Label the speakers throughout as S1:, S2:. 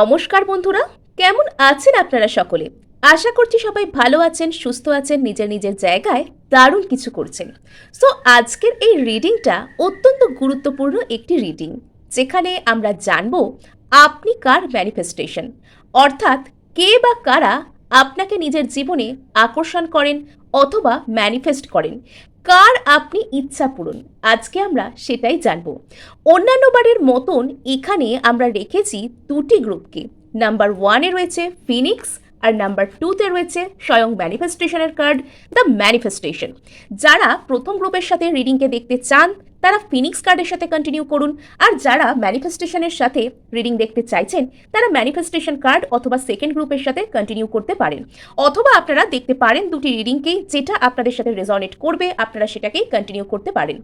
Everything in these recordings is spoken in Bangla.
S1: নমস্কার বন্ধুরা, কেমন আছেন আপনারা সকলে? আশা করছি সবাই ভালো আছেন, সুস্থ আছেন, নিজের নিজের জায়গায় দারুণ কিছু করছেন। সো আজকের এই রিডিংটা অত্যন্ত গুরুত্বপূর্ণ একটি রিডিং যেখানে আমরা জানব আপনি কার ম্যানিফেস্টেশন অর্থাৎ কে বা কারা আপনাকে নিজের জীবনে আকর্ষণ করেন অথবা ম্যানিফেস্ট করেন? কার আপনি ইচ্ছা পূরণ? আজকে আমরা সেটাই জানব। অন্যান্য বারের মতন এখানে আমরা রেখেছি দুটি গ্রুপকে। নাম্বার ওয়ানে রয়েছে ফিনিক্স আর নাম্বার টুতে রয়েছে স্বয়ং ম্যানিফেস্টেশনের কার্ড, দ্য ম্যানিফেস্টেশন। যারা প্রথম গ্রুপের সাথে রিডিংকে দেখতে চান তারা ফিনিক্স কার্ডের সাথে কন্টিনিউ করুন। আর যারা ম্যানিফেস্টেশনের সাথে রিডিং দেখতে চাইছেন, তারা ম্যানিফেস্টেশন কার্ড অথবা সেকেন্ড গ্রুপের সাথে কন্টিনিউ করতে পারেন। অথবা আপনারা দেখতে পারেন দুটি রিডিংকেই যেটা আপনাদের সাথে রেজনেট করবে, আপনারা সেটাকেই কন্টিনিউ করতে পারেন।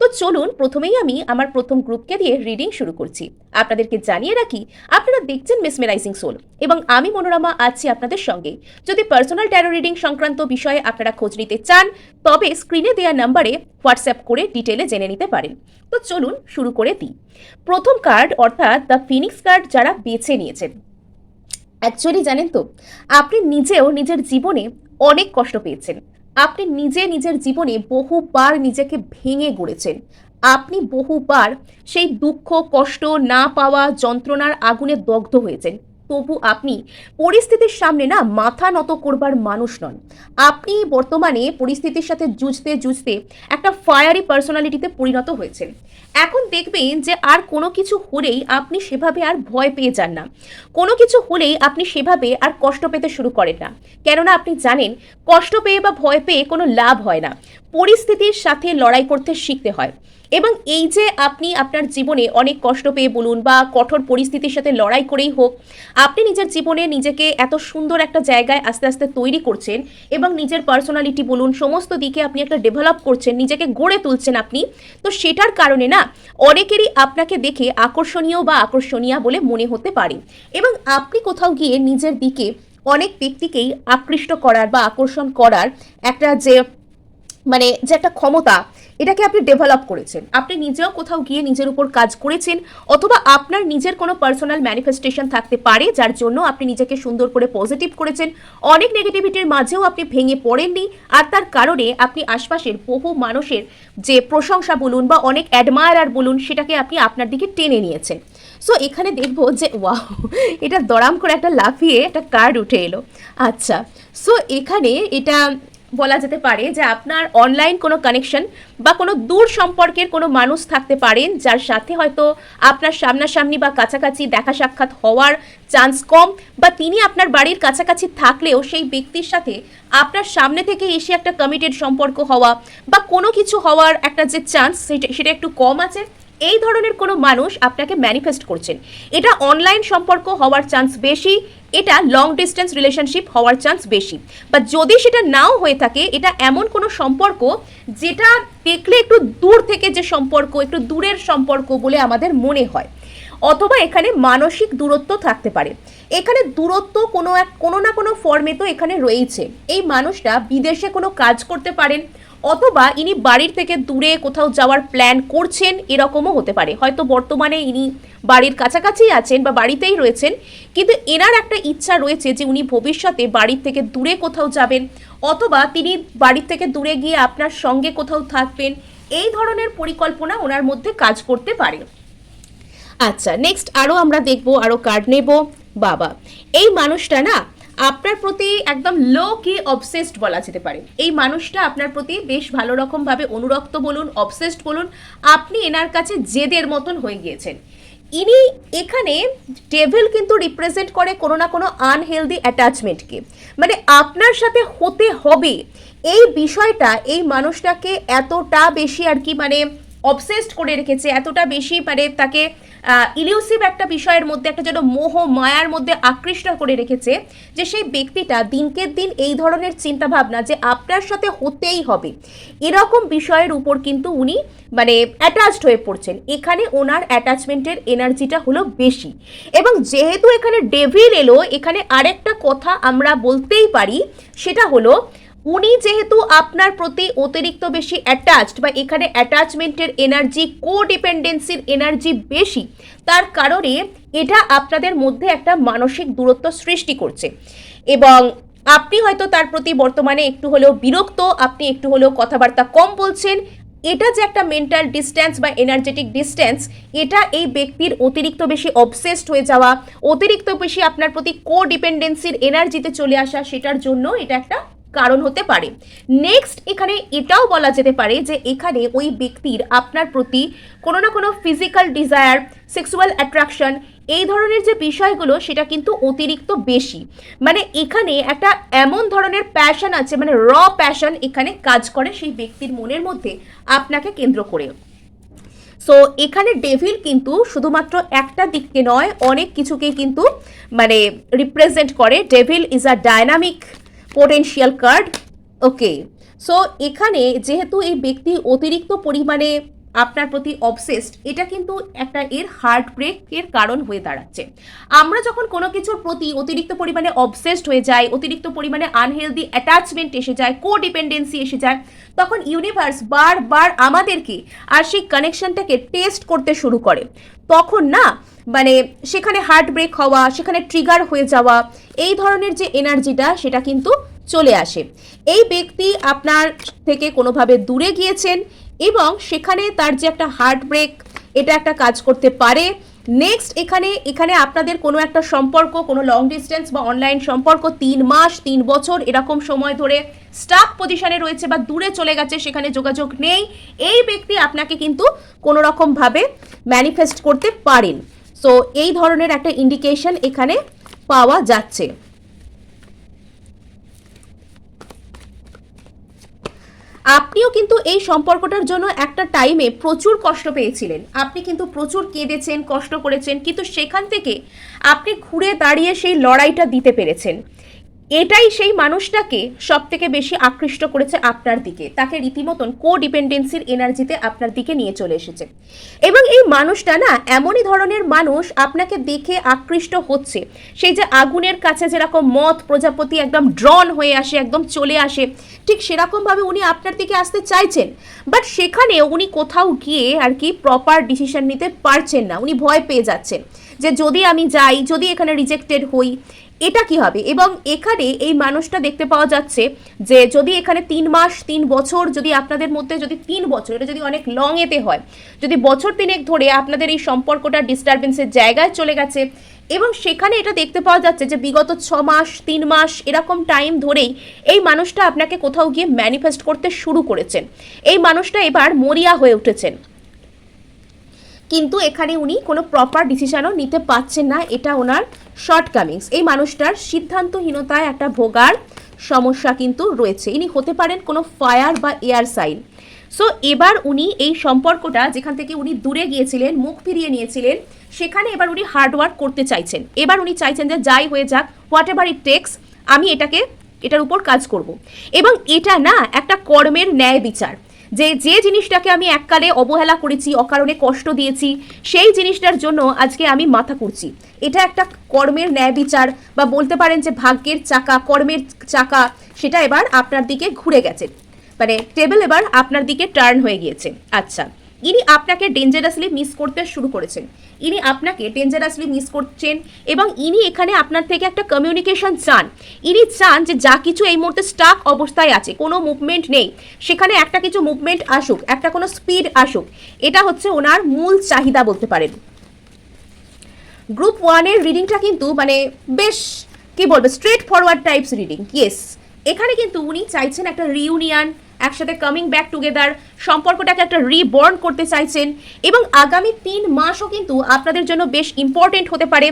S1: তো চলুন, প্রথমেই আমি আমার প্রথম গ্রুপকে দিয়ে রিডিং শুরু করছি। আপনাদেরকে জানিয়ে রাখি, আপনারা দেখছেন মেসমেরাইজিং সোল এবং আমি, মনোরমা, আছি আপনাদের সঙ্গে। যদি পার্সোনাল ট্যারো রিডিং সংক্রান্ত বিষয়ে আপনারা খোঁজ নিতে চান, তবে স্ক্রিনে দেওয়া নাম্বারে হোয়াটসঅ্যাপ করে ডিটেলে জেনে নিতে পারেন। তো চলুন শুরু করে দিই। প্রথম কার্ড অর্থাৎ দ্য ফিনিক্স কার্ড যারা বেছে নিয়েছেন। অ্যাকচুয়ালি জানেন তো, আপনি নিজেও নিজের জীবনে অনেক কষ্ট পেয়েছেন। আপনি নিজে নিজের জীবনে বহুবার নিজেকে ভেঙে গড়েছেন। আপনি বহুবার সেই দুঃখ, কষ্ট না পাওয়া যন্ত্রণার আগুনে দগ্ধ হয়েছেন। তবু আপনি পরিস্থিতির সামনে না মাথা নত করবার মানুষ নন। আপনি বর্তমানে পরিস্থিতির সাথে জুঝতে জুঝতে একটা ফায়ারি পার্সোনালিটিতে পরিণত হয়েছেন। এখন দেখবেন যে আর কোনো কিছু হলেই আপনি সেভাবে আর ভয় পেয়ে যান না। কোনো কিছু হলেই আপনি সেভাবে আর কষ্ট পেতে শুরু করেন না। কেননা আপনি জানেন, কষ্ট পেয়ে বা ভয় পেয়ে কোনো লাভ হয় না। পরিস্থিতির সাথে লড়াই করতে শিখতে হয়। এবং এই যে আপনি আপনার জীবনে অনেক কষ্ট পেয়ে বলুন বা কঠোর পরিস্থিতির সাথে লড়াই করেই হোক, আপনি নিজের জীবনে নিজেকে এত সুন্দর একটা জায়গায় আস্তে আস্তে তৈরি করছেন এবং নিজের পার্সোনালিটি বলুন, সমস্ত দিকে আপনি একটা ডেভেলপ করছেন, নিজেকে গড়ে তুলছেন আপনি, তো সেটার কারণে না অনেকেরই আপনাকে দেখে আকর্ষণীয় বা আকর্ষণীয় বলে মনে হতে পারে। এবং আপনি কোথাও গিয়ে নিজের দিকে অনেক ব্যক্তিকেই আকৃষ্ট করার বা আকর্ষণ করার একটা যে মানে যে একটা ক্ষমতা, এটাকে আপনি ডেভেলপ করেছেন। আপনি নিজেও কোথাও গিয়ে নিজের উপর কাজ করেছেন, অথবা আপনার নিজের কোনো পার্সোনাল ম্যানিফেস্টেশন থাকতে পারে, যার জন্য আপনি নিজেকে সুন্দর করে পজিটিভ করেছেন। অনেক নেগেটিভিটির মাঝেও আপনি ভেঙে পড়েননি, আর তার কারণে আপনি আশপাশের বহু মানুষের যে প্রশংসা বলুন বা অনেক অ্যাডমায়ার বলুন, সেটাকে আপনি আপনার দিকে টেনে নিয়েছেন। সো এখানে দেখব যে ওয়াও এটা দরাম করে একটা লাফিয়ে একটা কার্ড উঠে এলো। আচ্ছা সো এখানে এটা বলা যেতে পারে যে আপনার অনলাইন কোনো কানেকশন বা কোনো দূর সম্পর্কের কোনো মানুষ থাকতে পারেন যার সাথে হয়তো আপনার সামনাসামনি বা কাছাকাছি দেখা সাক্ষাৎ হওয়ার চান্স কম বা তিনি আপনার বাড়ির কাছাকাছি থাকলেও সেই ব্যক্তির সাথে আপনার সামনে থেকে এসে একটা কমিটেড সম্পর্ক হওয়া বা কোনো কিছু হওয়ার একটা যে চান্স সেটা সেটা একটু কম আছে? এই ধরনের কোনো মানুষ আপনাকে ম্যানিফেস্ট করছেন। এটা অনলাইন সম্পর্ক হওয়ার চান্স বেশি, এটা লং ডিস্টেন্স রিলেশনশিপ হওয়ার চান্স বেশি। বা যদি সেটা নাও হয়ে থাকে, এটা এমন কোনো সম্পর্ক যেটা দেখলে একটু দূর থেকে যে সম্পর্ক, একটু দূরের সম্পর্ক বলে আমাদের মনে হয়। অথবা এখানে মানসিক দূরত্ব থাকতে পারে। এখানে দূরত্ব কোনো এক, কোনো না কোনো ফর্মে তো এখানে রয়েছে এই মানুষটা বিদেশে কোনো কাজ করতে পারেন অথবা ইনি বাড়ির থেকে দূরে কোথাও যাওয়ার প্ল্যান করছেন, এরকমও হতে পারে। হয়তো বর্তমানে ইনি বাড়ির কাছাকাছি আছেন বা বাড়িতেই রয়েছেন, কিন্তু এনার একটা ইচ্ছা রয়েছে যে উনি ভবিষ্যতে বাড়ির থেকে দূরে কোথাও যাবেন, অথবা তিনি বাড়ির থেকে দূরে গিয়ে আপনার সঙ্গে কোথাও থাকবেন, এই ধরনের পরিকল্পনা ওনার মধ্যে কাজ করতে পারে। আচ্ছা নেক্সট আরও আমরা দেখব, আরও কার্ড নেব। বাবা, এই মানুষটা না আপনার প্রতি একদম লো কি অবসেসড বলা যেতে পারে। এই মানুষটা আপনার প্রতি বেশ ভালো রকমভাবে অনুরক্ত বলুন অবসেসড বলুন, আপনি এনার কাছে জেদের মতন হয়ে গিয়েছেন। ইনি এখানে ডেভিল কিন্তু রিপ্রেজেন্ট করে কোনো না কোনো আনহেলদি অ্যাটাচমেন্টকে মানে আপনার সাথে হতে হবে। এই বিষয়টা, এই মানুষটাকে এতটা বেশি আর কি মানে অবসেসড করে রেখেছে, এতটা বেশি মানে তাকে ইলিউসিভ একটা বিষয়ের মধ্যে, একটা যেন মোহ, মায়ার মধ্যে আকৃষ্ট করে রেখেছে যে সেই ব্যক্তিটা দিনকে দিন এই ধরনের চিন্তা ভাবনা যে আপনার সাথে হতেই হবে, এরকম বিষয়ের উপর কিন্তু উনি মানে অ্যাটাচড হয়ে পড়ছেন। এখানে ওনার অ্যাটাচমেন্টের এনার্জিটা হলো বেশি। এবং যেহেতু এখানে ডেভিল এলো, এখানে আরেকটা কথা আমরা বলতেই পারি, সেটা হলো উনি যেহেতু আপনার প্রতি অতিরিক্ত বেশি অ্যাটাচড বা এখানে অ্যাটাচমেন্টের এনার্জি কো ডিপেন্ডেন্সির এনার্জি বেশি, তার কারণে এটা আপনাদের মধ্যে একটা মানসিক দূরত্ব সৃষ্টি করছে। এবং আপনি হয়তো তার প্রতি বর্তমানে একটু হলেও বিরক্ত, আপনি একটু হলেও কথাবার্তা কম বলছেন, এটা যে একটা মেন্টাল ডিস্ট্যান্স বা এনার্জেটিক ডিস্ট্যান্স এটা এই ব্যক্তির অতিরিক্ত বেশি অবসেসড হয়ে যাওয়া, অতিরিক্ত বেশি আপনার প্রতি কো ডিপেন্ডেন্সির এনার্জিতে চলে আসা, সেটার জন্য এটা একটা কারণ হতে পারে। নেক্সট এখানে এটাও বলা যেতে পারে যে এখানে ওই ব্যক্তির আপনার প্রতি কোনো না কোনো ফিজিক্যাল ডিজায়ার সেক্সুয়াল অ্যাট্রাকশন এই ধরনের যে বিষয়গুলো সেটা কিন্তু অতিরিক্ত বেশি। মানে এখানে একটা এমন ধরনের প্যাশন আছে মানে র প্যাশন এখানে কাজ করে সেই ব্যক্তির মনের মধ্যে আপনাকে কেন্দ্র করে। সো এখানে ডেভিল কিন্তু শুধুমাত্র একটা দিককে নয়, অনেক কিছুকে কিন্তু মানে রিপ্রেজেন্ট করে। Devil is a dynamic potential card okay so এখানে যেহেতু এই ব্যক্তি অতিরিক্ত পরিমাণে আপনার প্রতি অবসেসড এটা কিন্তু একটা এর হার্ট ব্রেকের কারণ হয়ে দাঁড়াচ্ছে। আমরা যখন কোনো কিছুর প্রতি অতিরিক্ত পরিমাণে অবসেসড হয়ে যাই, অতিরিক্ত পরিমাণে আনহেলদি অ্যাটাচমেন্ট এসে যায় কো ডিপেন্ডেন্সি এসে যায়, তখন ইউনিভার্স বারবার আমাদেরকে আর সেই কানেকশনটাকে টেস্ট করতে শুরু করে। তখন না মানে সেখানে হার্ট ব্রেক হওয়া, সেখানে ট্রিগার হয়ে যাওয়া, এই ধরনের যে এনার্জিটা সেটা কিন্তু চলে আসে। এই ব্যক্তি আপনার থেকে কোনোভাবে দূরে গিয়েছেন এবং সেখানে তার যে একটা হার্ট ব্রেক এটা একটা কাজ করতে পারে। নেক্সট এখানে এখানে আপনাদের কোনো একটা সম্পর্ক, কোনো লং ডিস্টেন্স বা অনলাইন সম্পর্ক, তিন মাস, তিন বছর, এরকম সময় ধরে স্টাক পজিশনে রয়েছে বা দূরে চলে গেছে, সেখানে যোগাযোগ নেই। এই ব্যক্তি আপনাকে কিন্তু কোনো রকমভাবে ম্যানিফেস্ট করতে পারেন। সো এই ধরনের একটা ইন্ডিকেশন এখানে পাওয়া যাচ্ছে। আপনিও কিন্তু এই সম্পর্কটার জন্য একটা টাইমে প্রচুর কষ্ট পেয়েছিলেন। আপনি কিন্তু প্রচুর কেঁদেছেন, কষ্ট করেছেন, কিন্তু সেখান থেকে আপনি ঘুরে দাঁড়িয়ে সেই লড়াইটা দিতে পেরেছেন। এটাই সেই মানুষটাকে সব থেকে বেশি আকৃষ্ট করেছে আপনার দিকে। তাকে রীতিমতন কো ডিপেন্ডেন্সির এনার্জিতে আপনার দিকে নিয়ে চলে এসেছে। এবং এই মানুষটা না, এমনই ধরনের মানুষ আপনাকে দেখে আকৃষ্ট হচ্ছে। সেই যে আগুনের কাছে যেরকম মত প্রজাপতি একদম ড্রন হয়ে আসে, একদম চলে আসে, ঠিক সেরকমভাবে উনি আপনার দিকে আসতে চাইছেন। বাট সেখানে উনি কোথাও গিয়ে আর কি প্রপার ডিসিশন নিতে পারছেন না। উনি ভয় পেয়ে যাচ্ছেন যে যদি আমি যাই, যদি এখানে রিজেক্টেড হই এটা কি হবে? এবং এখানে এই মানুষটা দেখতে পাওয়া যাচ্ছে যে যদি এখানে তিন মাস, তিন বছর যদি আপনাদের মধ্যে যদি তিন বছর, এটা যদি অনেক লং এতে হয়, যদি বছর তিনেক ধরে আপনাদের এই সম্পর্কটা ডিস্টারবেন্সের জায়গায় চলে গেছে এবং সেখানে এটা দেখতে পাওয়া যাচ্ছে যে বিগত ছ মাস, তিন মাস এরকম টাইম ধরেই এই মানুষটা আপনাকে কোথাও গিয়ে ম্যানিফেস্ট করতে শুরু করেছেন। এই মানুষটা এবার মরিয়া হয়ে উঠেছেন। কিন্তু এখানে উনি কোনো প্রপার ডিসিশনও নিতে পারছেন না, এটা ওনার শর্টকামিংস এই মানুষটার সিদ্ধান্তহীনতায় একটা ভোগার সমস্যা কিন্তু রয়েছে। ইনি হতে পারেন কোনো ফায়ার বা এয়ার সাইন সো এবার উনি এই সম্পর্কটা যেখান থেকে উনি দূরে গিয়েছিলেন, মুখ ফিরিয়ে নিয়েছিলেন, সেখানে এবার উনি হার্ডওয়ার্ক করতে চাইছেন। এবার উনি চাইছেন যে যাই হয়ে যাক হোয়াট এভার ইট টেক্স আমি এটাকে, এটার উপর কাজ করব। এবং এটা না একটা কর্মের ন্যায় বিচার। যে যে জিনিসটাকে আমি এককালে অবহেলা করেছি, অকারণে কষ্ট দিয়েছি, সেই জিনিসটার জন্য আজকে আমি মাথা করছি এটা একটা কর্মের ন্যায় বিচার বা বলতে পারেন যে ভাগ্যের চাকা, কর্মের চাকা, সেটা এবার আপনার দিকে ঘুরে গেছে। মানে টেবিল এবার আপনার দিকে টার্ন হয়ে গিয়েছে। আচ্ছা। ইনি আপনাকে ডেঞ্জারাসলি মিস করতে শুরু করেছেন। ইনি আপনাকে ডেঞ্জারাসলি মিস করছেন এবং ইনি এখানে আপনার থেকে একটা কমিউনিকেশন চান। ইনি চান যে যা কিছু এই মুহূর্তে স্টাক অবস্থায় আছে, কোনো মুভমেন্ট নেই। সেখানে একটা কিছু মুভমেন্ট আসুক, একটা কোনো স্পিড আসুক। এটা হচ্ছে ওনার মূল চাহিদা বলতে পারেন। গ্রুপ ওয়ানের রিডিংটা কিন্তু মানে বেশ, কি বলব straightforward types reading yes এখানে কিন্তু উনি চাইছেন একটা রিউনিয়ন একসাথে কামিং ব্যাক টুগেদার সম্পর্কটাকে একটা রিবর্ন করতে চাইছেন এবং আগামী তিন মাসও কিন্তু আপনাদের জন্য বেশ ইম্পর্টেন্ট হতে পারে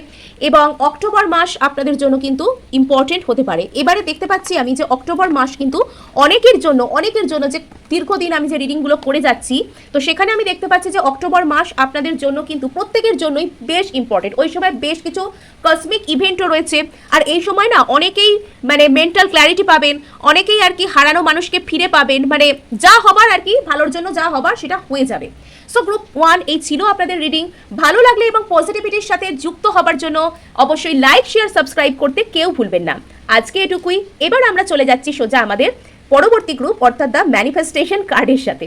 S1: এবং অক্টোবর মাস আপনাদের জন্য কিন্তু ইম্পর্টেন্ট হতে পারে। এবারে দেখতে পাচ্ছি আমি যে অক্টোবর মাস কিন্তু অনেকের জন্য অনেকের জন্য যে দীর্ঘদিন আমি যে রিডিংগুলো করে যাচ্ছি, তো সেখানে আমি দেখতে পাচ্ছি যে অক্টোবর মাস আপনাদের জন্য কিন্তু প্রত্যেকের জন্যই বেশ ইম্পর্টেন্ট ওই সময় বেশ কিছু কসমিক ইভেন্টও রয়েছে আর এই সময় না অনেকেই মানে মেন্টাল ক্ল্যারিটি পাবেন, অনেকেই আর কি হারানো মানুষকে ফিরে পাবেন মানে যা হবার আর কি ভালোর জন্য যা হবার সেটা হয়ে যাবে। সো গ্রুপ ওয়ান এই ছিল আপনাদের রিডিং ভালো লাগলে এবং পজিটিভিটির সাথে যুক্ত হবার জন্য অবশ্যই লাইক শেয়ার সাবস্ক্রাইব করতে কেউ ভুলবেন না। আজকে এটুকুই। এবার আমরা চলে যাচ্ছি সোজা আমাদের পরবর্তী গ্রুপ অর্থাৎ দ্য ম্যানিফেস্টেশন কার্ডের সাথে।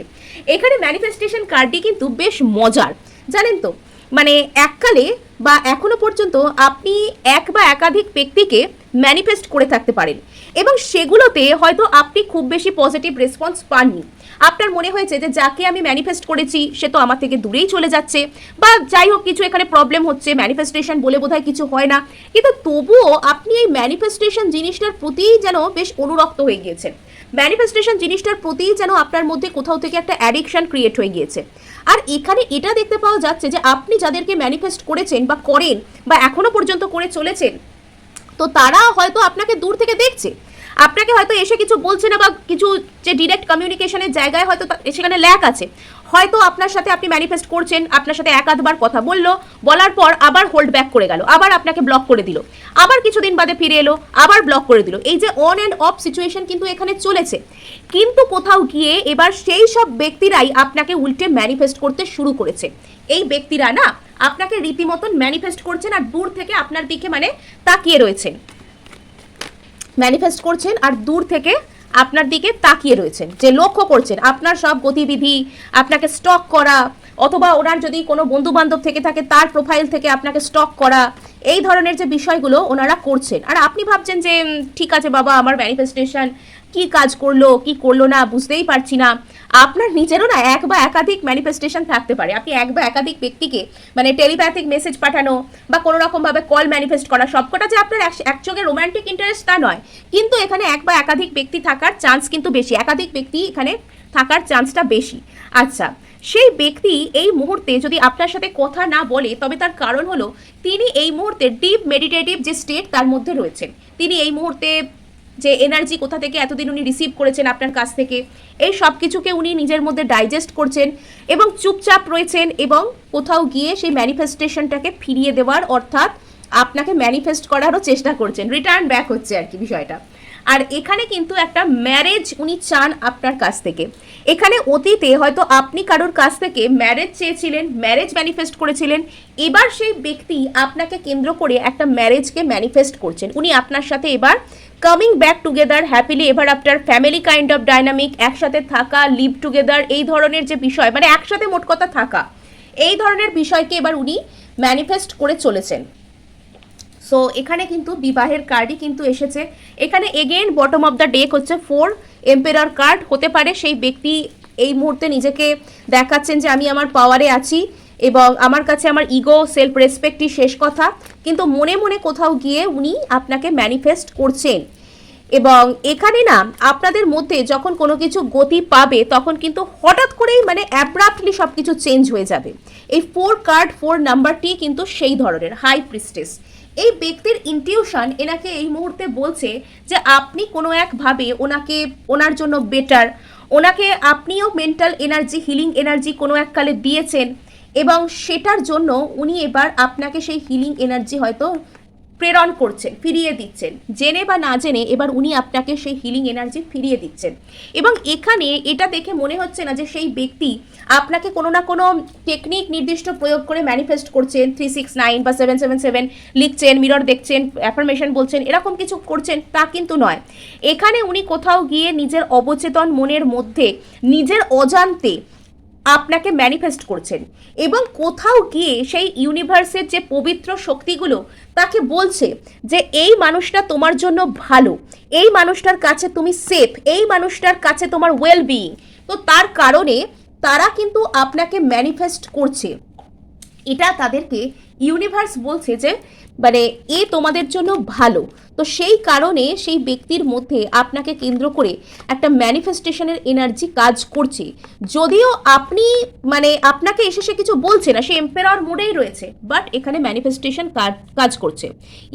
S1: এখানে ম্যানিফেস্টেশন কার্ডটি কিন্তু বেশ মজার, জানেন তো? মানে এককালে বা এখনও পর্যন্ত আপনি এক বা একাধিক ব্যক্তিকে ম্যানিফেস্ট করে থাকতে পারেন। এবং সেগুলোতে হয়তো আপনি খুব বেশি পজিটিভ রেসপন্স পাননি। আপনার মনে হয়েছে যে, যাকে আমি ম্যানিফেস্ট করেছি, সে তো আমার থেকে দূরেই চলে যাচ্ছে। বা যাই হোক, কিছু এখানে প্রবলেম হচ্ছে ম্যানিফেস্টেশন বলে বোধহয় কিছু হয় না। কিন্তু তবুও আপনি এই ম্যানিফেস্টেশন জিনিসটার প্রতিই যেন বেশ অনুরক্ত হয়ে গিয়েছেন। ম্যানিফেস্টেশন জিনিসটার প্রতিই যেন আপনার মধ্যে কোথাও থেকে একটা অ্যাডিকশন ক্রিয়েট হয়ে গিয়েছে। আর এখানে এটা দেখতে পাওয়া যাচ্ছে যে, আপনি যাদেরকে ম্যানিফেস্ট করেছেন বা করেন বা এখনও পর্যন্ত করে চলেছেন তো তারা হয়তো আপনাকে দূর থেকে দেখছে। আপনাকে হয়তো এসে কিছু বলছে না বা কিছু যে ডিরেক্ট কমিউনিকেশনের জায়গায় হয়তো সেখানে ল্যাক আছে। হয়তো আপনার সাথে আপনি ম্যানিফেস্ট করছেন, আপনার সাথে এক আধবার কথা বলল, বলার পর আবার হোল্ড ব্যাক করে গেল, আবার আপনাকে ব্লক করে দিল, আবার কিছুদিন বাদে ফিরে এলো, আবার ব্লক করে দিল। এই যে অন অ্যান্ড অফ সিচুয়েশন কিন্তু এখানে চলেছে। কিন্তু কোথাও গিয়ে এবার সেই সব ব্যক্তিরাই আপনাকে উল্টে ম্যানিফেস্ট করতে শুরু করেছে। এই ব্যক্তিরা না আপনাকে রীতিমতন ম্যানিফেস্ট করছেন আর দূর থেকে আপনার দিকে মানে তাকিয়ে রয়েছেন। ম্যানিফেস্ট করছেন আর দূর থেকে আপনার দিকে তাকিয়ে রয়েছেন, যে লক্ষ্য করছেন আপনার সব গতিবিধি, আপনাকে স্টক করা, অথবা ওনার যদি কোনো বন্ধু বান্ধব থেকে থাকে, তার প্রোফাইল থেকে আপনাকে স্টক করা, এই ধরনের যে বিষয়গুলো ওনারা করছেন। আর আপনি ভাবছেন যে ঠিক আছে বাবা, আমার ম্যানিফেস্টেশন কি কাজ করল, কি করল না বুঝতেই পারছি না। আপনার নিজেরও না এক বা একাধিক ম্যানিফেস্টেশন থাকতে পারে। আপনি এক বা একাধিক ব্যক্তিকে মানে টেলিপ্যাথিক মেসেজ পাঠানো বা কোনো রকমভাবে কল ম্যানিফেস্ট করা, সবকটা যে আপনার এক- একযোগে রোমান্টিক ইন্টারেস্ট তা নয়। কিন্তু এখানে এক বা একাধিক ব্যক্তি থাকার চান্স কিন্তু বেশি। একাধিক ব্যক্তি এখানে থাকার চান্সটা বেশি। আচ্ছা সেই ব্যক্তি এই মুহূর্তে যদি আপনার সাথে কথা না বলে, তবে তার কারণ হলো তিনি এই মুহূর্তে ডিপ মেডিটেটিভ যে স্টেট তার মধ্যে রয়েছেন। তিনি এই মুহূর্তে যে এনার্জি কোথা থেকে এতদিন উনি রিসিভ করেছেন আপনার কাছ থেকে, এই সব কিছুকে উনি নিজের মধ্যে ডাইজেস্ট করছেন এবং চুপচাপ রয়েছেন এবং কোথাও গিয়ে সেই ম্যানিফেস্টেশনটাকে ফিরিয়ে দেওয়ার অর্থাৎ আপনাকে ম্যানিফেস্ট করারও চেষ্টা করছেন। রিটার্ন ব্যাক হচ্ছে আর কি বিষয়টা। আর এখানে কিন্তু একটা ম্যারেজ উনি চান আপনার কাছ থেকে। এখানে অতীতে হয়তো আপনি কারোর কাছ থেকে ম্যারেজ চেয়েছিলেন ম্যারেজ ম্যানিফেস্ট করেছিলেন, এবার সেই ব্যক্তি আপনাকে কেন্দ্র করে একটা ম্যারেজকে ম্যানিফেস্ট করছেন। উনি আপনার সাথে এবার coming back together, happily ever after, family kind of dynamic, একসাথে থাকা, লিভ টুগেদার, এই ধরনের যে বিষয় মানে একসাথে মোট কথা থাকা, এই ধরনের বিষয়কে এবার উনি ম্যানিফেস্ট করে চলেছেন। সো এখানে কিন্তু বিবাহের কার্ডই কিন্তু এসেছে। এখানে again bottom of the deck হচ্ছে ফোর এম্পেরার কার্ড হতে পারে সেই ব্যক্তি এই মুহূর্তে নিজেকে দেখাচ্ছেন যে আমি আমার পাওয়ারে আছি। এবং আমার কাছে আমার ইগো সেলফ রেসপেক্টই শেষ কথা। কিন্তু মনে মনে কোথাও গিয়ে উনি আপনাকে ম্যানিফেস্ট করছেন। এবং এখানে না, আপনাদের মধ্যে যখন কোনো কিছু গতি পাবে, তখন কিন্তু হঠাৎ করেই মানে অ্যাব্রাপ্টলি সব কিছু চেঞ্জ হয়ে যাবে। এই ফোর কার্ড ফোর নাম্বারটি কিন্তু সেই ধরনের হাই প্রিস্টেস এই ব্যক্তির ইনটিউশন এনাকে এই মুহূর্তে বলছে যে, আপনি কোনো একভাবে ওনাকে, ওনার জন্য বেটার ওনাকে আপনিও মেন্টাল এনার্জি হিলিং এনার্জি কোনো এককালে দিয়েছেন এবং সেটার জন্য উনি এবার আপনাকে সেই হিলিং এনার্জি হয়তো প্রেরণ করছেন, ফিরিয়ে দিচ্ছেন। জেনে বা না জেনে এবার উনি আপনাকে সেই হিলিং এনার্জি ফিরিয়ে দিচ্ছেন। এবং এখানে এটা দেখে মনে হচ্ছে না যে সেই ব্যক্তি আপনাকে কোনো না কোনো টেকনিক নির্দিষ্ট প্রয়োগ করে ম্যানিফেস্ট করছেন থ্রি সিক্স নাইন বা সেভেন সেভেন সেভেন লিখছেন মিরর দেখছেন অ্যাফার্মেশন বলছেন, এরকম কিছু করছেন, তা কিন্তু নয়। এখানে উনি কোথাও গিয়ে নিজের অবচেতন মনের মধ্যে, নিজের অজান্তে আপনাকে ম্যানিফেস্ট করছেন। এবং কোথাও গিয়ে সেই ইউনিভার্সের যে পবিত্র শক্তিগুলো, তাকে বলছে যে, এই মানুষটা তোমার জন্য ভালো। এই মানুষটার কাছে তুমি সেফ এই মানুষটার কাছে তোমার ওয়েল বিইং তো তার কারণে তারা কিন্তু আপনাকে ম্যানিফেস্ট করছে। এটা তাদেরকে ইউনিভার্স বলছে যে মানে এ তোমাদের জন্য ভালো। তো সেই কারণে সেই ব্যক্তির মধ্যে আপনাকে কেন্দ্র করে একটা ম্যানিফেস্টেশনের এনার্জি কাজ করছে। যদিও আপনি মানে আপনাকে এসে সে কিছু বলছে না, সে এম্পেরার মোডেই রয়েছে বাট এখানে ম্যানিফেস্টেশন কাজ করছে।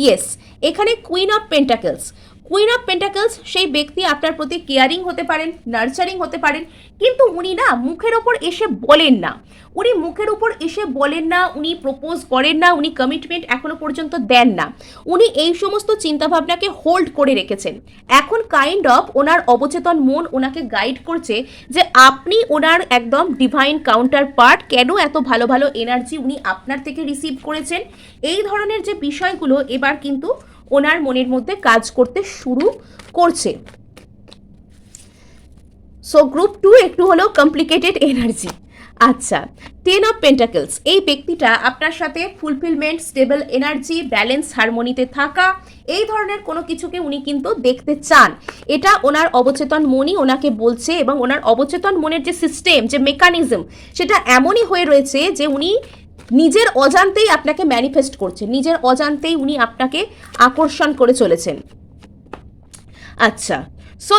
S1: ইয়েস এখানে queen of pentacles queen of pentacles সেই ব্যক্তি আপনার প্রতি কেয়ারিং হতে পারেন নার্চারিং হতে পারেন, কিন্তু উনি না মুখের ওপর এসে বলেন না। উনি মুখের উপর এসে বলেন না, উনি প্রপোজ করেন না, উনি কমিটমেন্ট এখনও পর্যন্ত দেন না। উনি এই সমস্ত চিন্তাভাবনাকে হোল্ড করে রেখেছেন। এখন কাইন্ড অফ ওনার অবচেতন মন ওনাকে গাইড করছে যে আপনি ওনার একদম ডিভাইন কাউন্টার পার্ট কেন এত ভালো ভালো এনার্জি উনি আপনার থেকে রিসিভ করেছেন? এই ধরনের যে বিষয়গুলো এবার কিন্তু ওনার মনের মধ্যে কাজ করতে শুরু করছে। সো গ্রুপ টু একটু হলেও কমপ্লিকেটেড এনার্জি আচ্ছা টেন অফ পেন্টাকেলস এই ব্যক্তিটা আপনার সাথে ফুলফিলমেন্ট স্টেবল এনার্জি ব্যালেন্স হারমোনিতে থাকা, এই ধরনের কোনো কিছুকে উনি কিন্তু দেখতে চান। এটা ওনার অবচেতন মনই ওনাকে বলছে এবং ওনার অবচেতন মনের যে সিস্টেম যে মেকানিজম সেটা এমনই হয়ে রয়েছে যে উনি নিজের অজান্তেই আপনাকে ম্যানিফেস্ট করছেন নিজের অজান্তেই উনি আপনাকে আকর্ষণ করে চলেছেন। আচ্ছা সো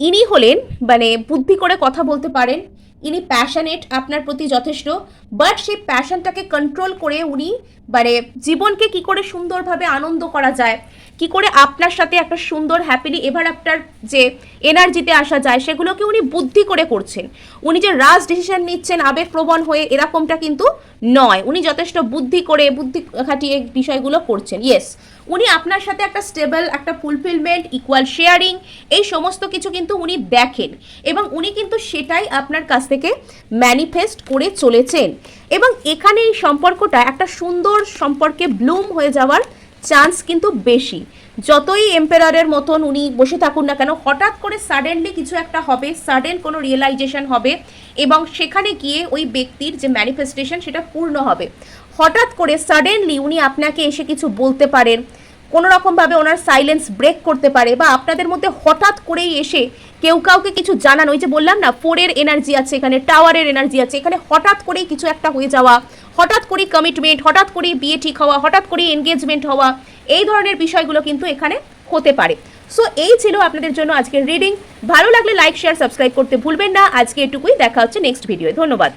S1: ইনি হলেন মানে বুদ্ধি করে কথা বলতে পারেন, ইনি প্যাশনেট আপনার প্রতি যথেষ্ট বাট সেই প্যাশনটাকে কন্ট্রোল করে উনি মানে জীবনকে কি করে সুন্দরভাবে আনন্দ করা যায় কি করে আপনার সাথে একটা সুন্দর হ্যাপিলি এভার আফটার যে এনার্জিতে আসা যায়, সেগুলোকে উনি বুদ্ধি করে করছেন। উনি যে রাজ ডিসিশন নিচ্ছেন আবেগপ্রবণ হয়ে, এরকমটা কিন্তু নয়। উনি যথেষ্ট বুদ্ধি করে, বুদ্ধি খাটিয়ে বিষয়গুলো করছেন। ইয়েস উনি আপনার সাথে একটা স্টেবল একটা ফুলফিলমেন্ট ইকুয়াল শেয়ারিং এই সমস্ত কিছু কিন্তু উনি দেখেন এবং উনি কিন্তু সেটাই আপনার কাছ থেকে ম্যানিফেস্ট করে চলেছেন। এবং এখানে এই সম্পর্কটা একটা সুন্দর সম্পর্কে ব্লুম হয়ে যাওয়ার চান্স কিন্তু বেশি। যতই এম্পেরারের মতন উনি বসে থাকুন না কেন, হঠাৎ করে সাডেনলি কিছু একটা হবে সাডেন কোনো রিয়েলাইজেশন হবে এবং সেখানে গিয়ে ওই ব্যক্তির যে ম্যানিফেস্টেশন সেটা পূর্ণ হবে। হঠাৎ করে সাডেনলি উনি আপনাকে এসে কিছু বলতে পারেন কোনো রকমভাবে ওনার সাইলেন্স ব্রেক করতে পারে বা আপনাদের মধ্যে হঠাৎ করেই এসে কেউ কাউকে কিছু জানান। ওই যে বললাম না ফোরের এনার্জি আছে এখানে টাওয়ারের এনার্জি আছে। এখানে হঠাৎ করেই কিছু একটা হয়ে যাওয়া হঠাৎ করে কমিটমেন্ট হঠাৎ করে বিয়ে ঠিক হওয়া, হঠাৎ করে এনগেজমেন্ট হওয়া, এই ধরনের বিষয়গুলো কিন্তু এখানে হতে পারে। সো এই ছিল আপনাদের জন্য আজকের রিডিং ভালো লাগলে লাইক শেয়ার সাবস্ক্রাইব করতে ভুলবেন না। আজকে এটুকুই। দেখা হচ্ছে নেক্সট ভিডিও ধন্যবাদ।